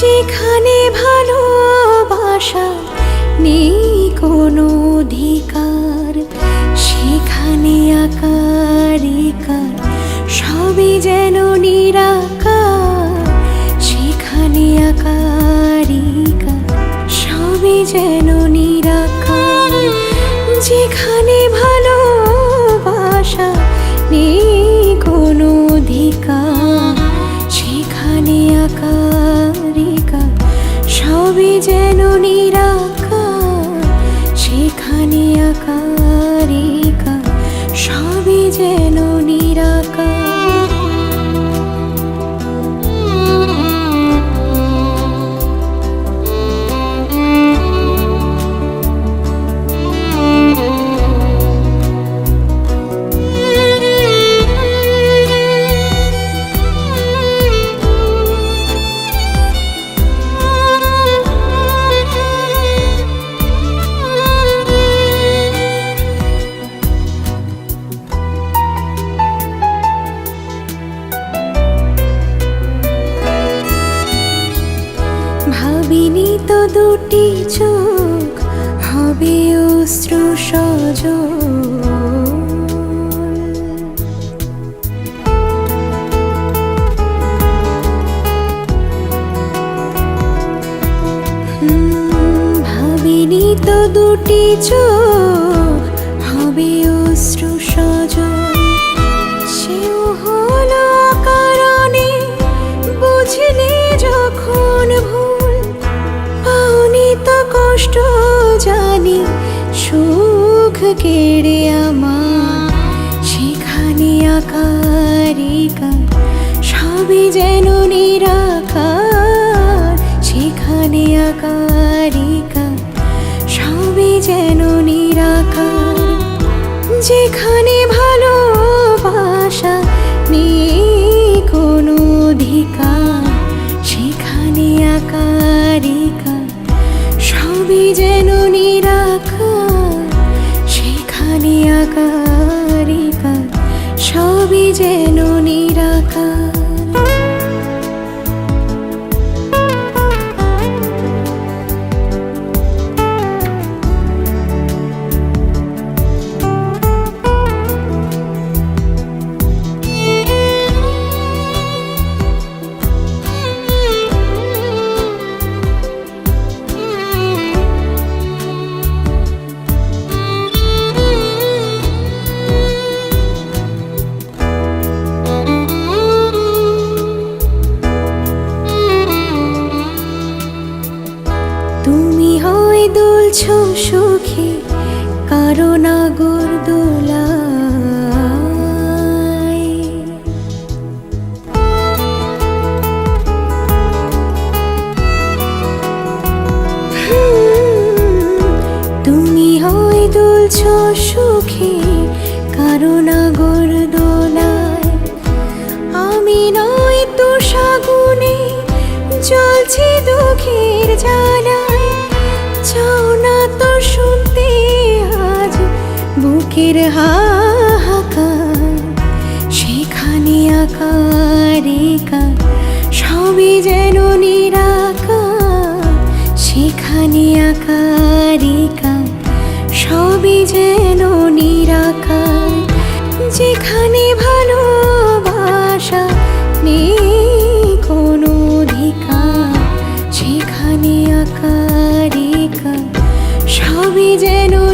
যেখানে ভালোবাসা নেই কোনো অধিকার সেখানে আকার সবই যেন নিরাকার সেখানে আকার সবই যেন যেন নিরাকার ভাবিনি তো দুটি চোখ হবে অশ্রু সজ ভাবিনি তো দুটি চোখ হবে অশ্রু সজল। কষ্ট জানি, সুখ কেড়ে আমার। সেখানে আকারিকা, সবই যেন নিরাকার। সেখানে আকারিকা, সবই যেন নিরাকার। যেখানে সবই তুমি হয় দুলছ সুখে কারণ আগর দোলায়। তুমি হয় দুলছ সুখে কারণ আগর দোলায়। আমি নয় তো সাগুনে জ্বলছি দুঃখের জ্বালায় চাও না তো শুনতে আজ বুকের হাহাকার। সেখানে আকারিকা সবই যেন নিরাকার। সেখানে আকারিকা সবই যেন নিরাকার। যেখানে যেন নিরা